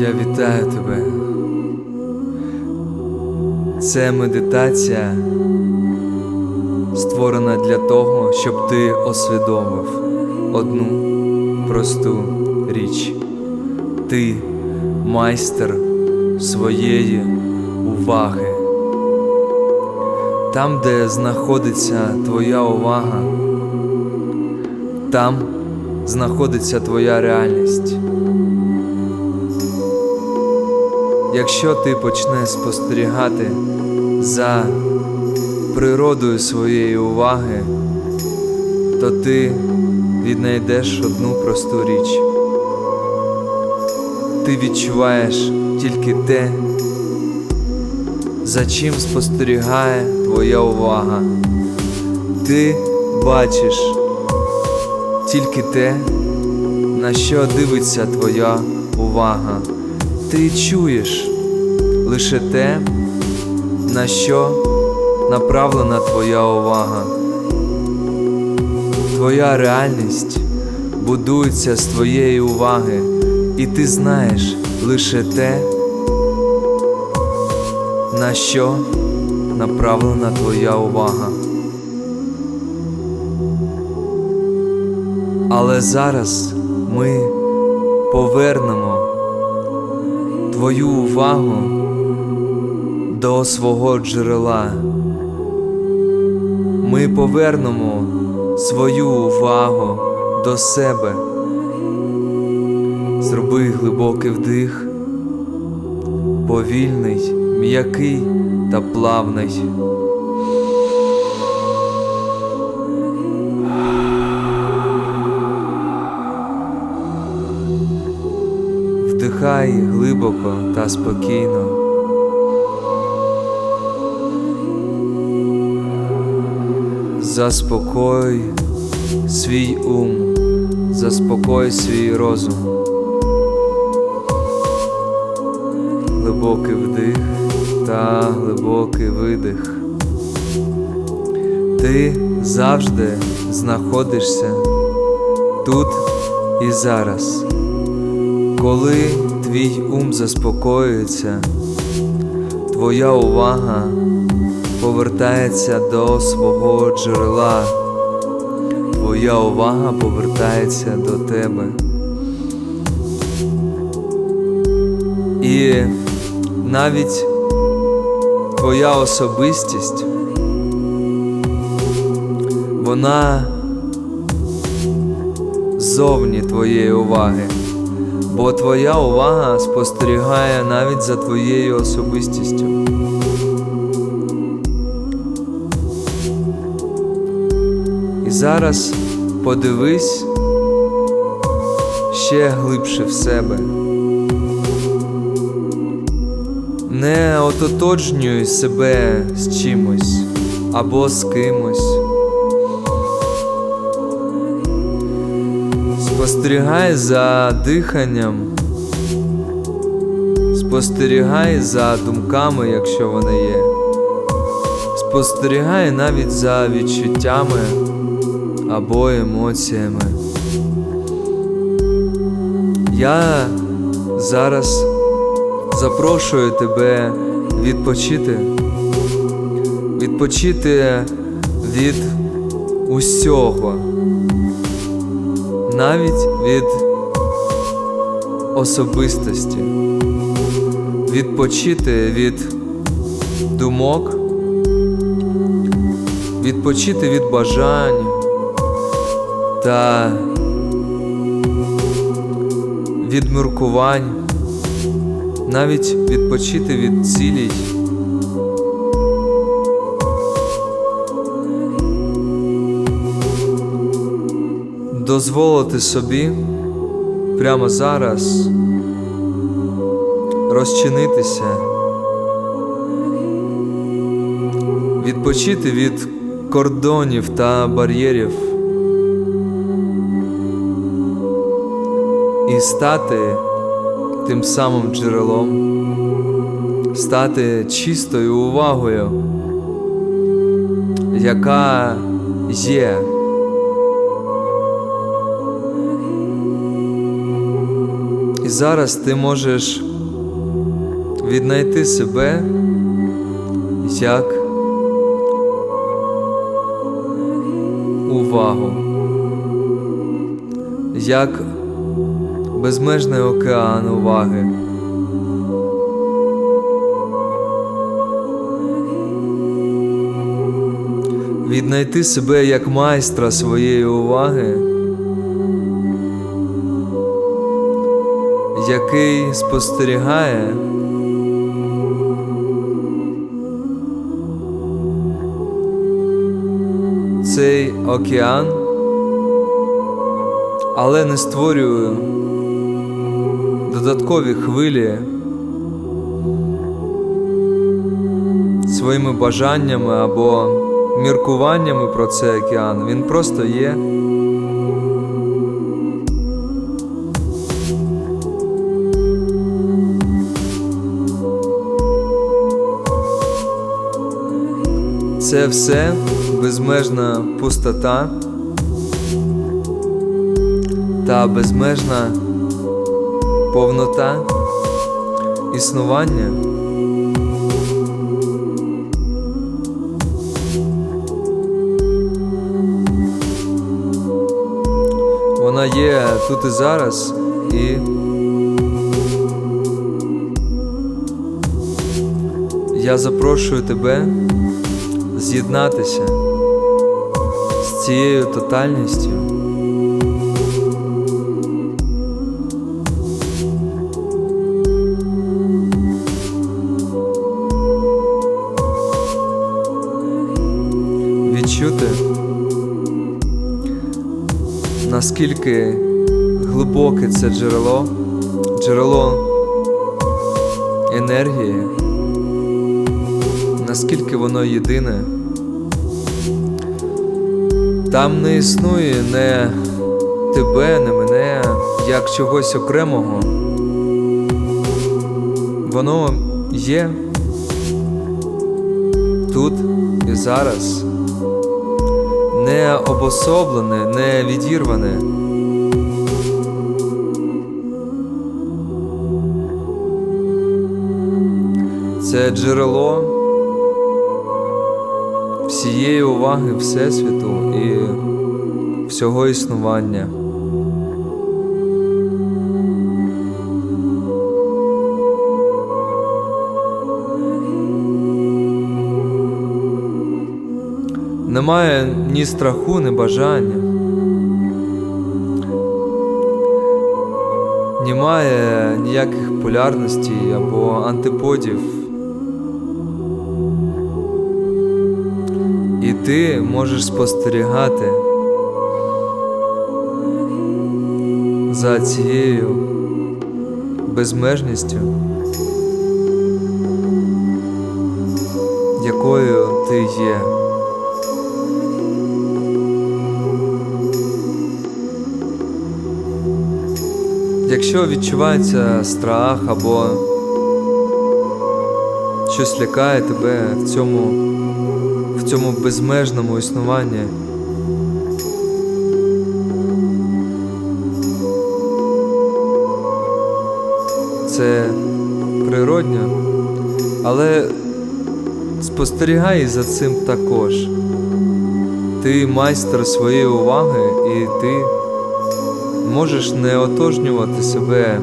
Я вітаю тебе. Це медитація створена для того, щоб ти освідомив одну просту річ. Ти майстер своєї уваги. Там, де знаходиться твоя увага, там знаходиться твоя реальність. Якщо ти почнеш спостерігати за природою своєї уваги, то ти віднайдеш одну просту річ. Ти відчуваєш тільки те, за чим спостерігає твоя увага. Ти бачиш тільки те, на що дивиться твоя увага. Ти чуєш лише те, на що направлена твоя увага. Твоя реальність будується з твоєї уваги, і ти знаєш лише те, на що направлена твоя увага. Але зараз ми повернемо твою увагу до свого джерела. Ми повернемо свою увагу до себе. Зроби глибокий вдих, повільний, м'який та плавний. Вдихай глибоко та спокійно. Заспокой свій ум, заспокой свій розум. Глибокий вдих та глибокий видих. Ти завжди знаходишся тут і зараз. Коли твій ум заспокоюється, твоя увага повертається до свого джерела, твоя увага повертається до тебе. І навіть твоя особистість, вона зовні твоєї уваги, бо твоя увага спостерігає навіть за твоєю особистістю. І зараз подивись ще глибше в себе. Не ототожнюй себе з чимось або з кимось. Спостерігай за диханням, спостерігай за думками, якщо вони є. Спостерігай навіть за відчуттями або емоціями. Я зараз запрошую тебе відпочити, відпочити від усього, навіть від особистості, відпочити від думок, відпочити від бажань та від міркувань, навіть відпочити від цілій. Дозволити собі прямо зараз розчинитися, відпочити від кордонів та бар'єрів. і стати тим самим джерелом, стати чистою увагою, яка є. І зараз ти можеш віднайти себе як увагу, як безмежний океан уваги. Віднайти себе як майстра своєї уваги, який спостерігає цей океан, але не створює додаткові хвилі своїми бажаннями або міркуваннями про цей океан. Він просто є. Це все безмежна пустота та безмежна повнота існування. Вона є тут і зараз і я запрошую тебе з'єднатися з цією тотальністю. Наскільки глибоке це джерело, джерело енергії, наскільки воно єдине. Там не існує не тебе, не мене як чогось окремого. Воно є тут і зараз, не обособлене, не відірване. Це джерело всієї уваги Всесвіту і всього існування. Немає ні страху, ні бажання. Немає ніяких полярностей або антиподів. І ти можеш спостерігати за цією безмежністю, якою ти є. Якщо відчувається страх або щось лякає тебе в цьому, в цьому безмежному існуванні, це природньо, але спостерігай за цим також. Ти майстер своєї уваги і ти можеш не отожнювати себе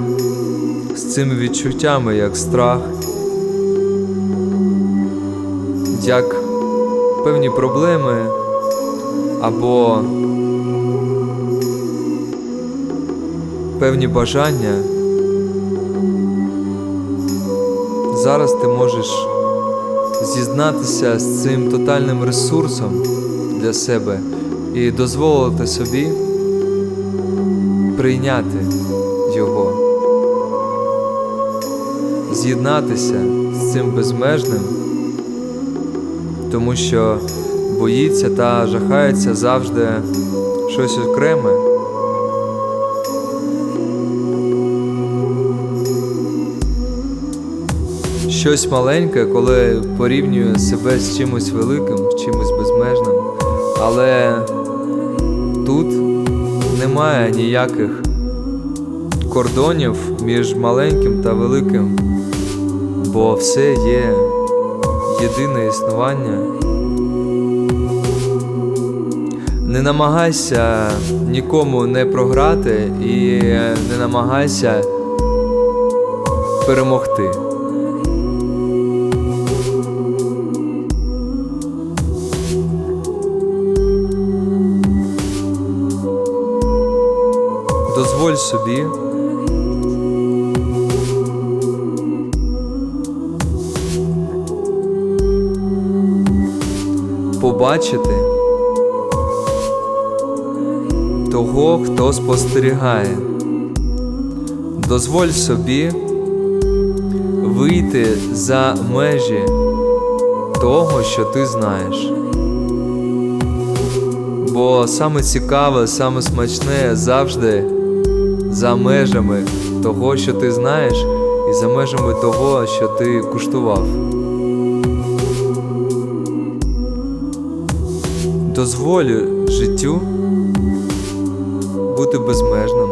з цими відчуттями, як страх, як певні проблеми або певні бажання. Зараз ти можеш зізнатися з цим тотальним ресурсом для себе і дозволити собі прийняти його, з'єднатися з цим безмежним, тому що боїться та жахається завжди щось окреме. щось маленьке, коли порівнює себе з чимось великим, з чимось безмежним. Але немає ніяких кордонів між маленьким та великим, бо все є єдине існування. Не намагайся нікому не програти і не намагайся перемогти. Собі побачити того, хто спостерігає. Дозволь собі вийти за межі того, що ти знаєш. Бо саме цікаве, саме смачне завжди за межами того, що ти знаєш, і за межами того, що ти куштував. Дозволь життю бути безмежним,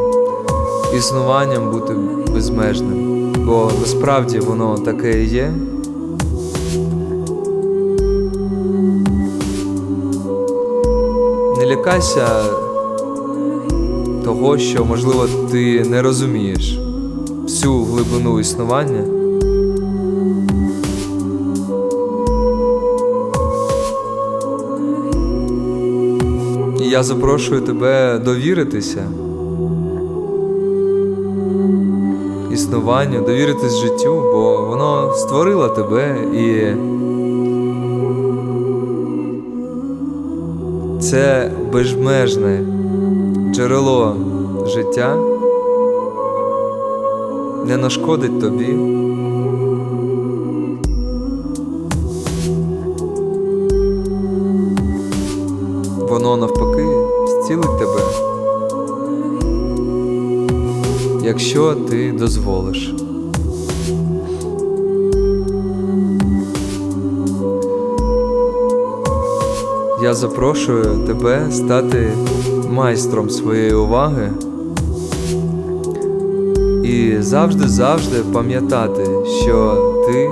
існуванням бути безмежним, бо насправді воно таке і є. Не лякайся того, що, можливо, ти не розумієш всю глибину існування. І я запрошую тебе довіритися існуванню, довіритись життю, бо воно створило тебе і це безмежне джерело життя не нашкодить тобі. Воно навпаки зцілить тебе, якщо ти дозволиш. Я запрошую тебе стати майстром своєї уваги і завжди-завжди пам'ятати, що ти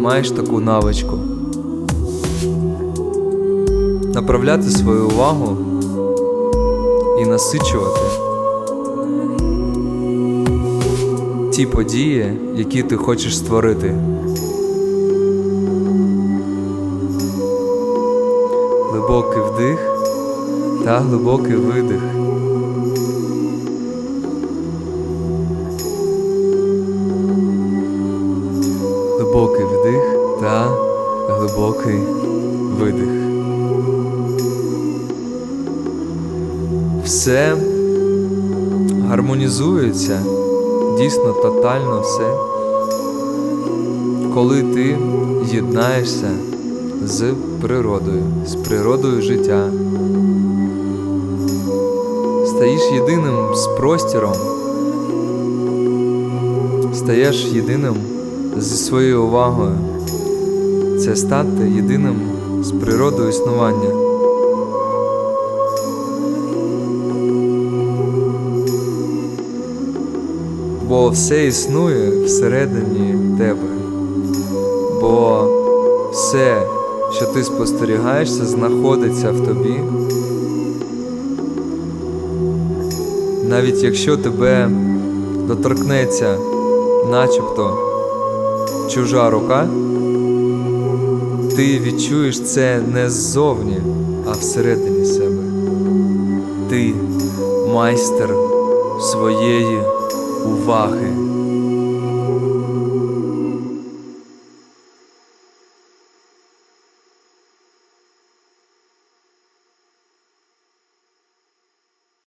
маєш таку навичку направляти свою увагу і насичувати ті події, які ти хочеш створити. Глибокий вдих та глибокий видих. Глибокий вдих та глибокий видих. Все гармонізується дійсно тотально все, коли ти єднаєшся з природою, з природою життя. Стаєш єдиним з простіром, стаєш єдиним зі своєю увагою. Це стати єдиним з природою існування. Бо все існує всередині тебе. Бо все, що ти спостерігаєшся, знаходиться в тобі. Навіть якщо тебе доторкнеться начебто чужа рука, ти відчуєш це не ззовні, а всередині себе. Ти майстер своєї уваги.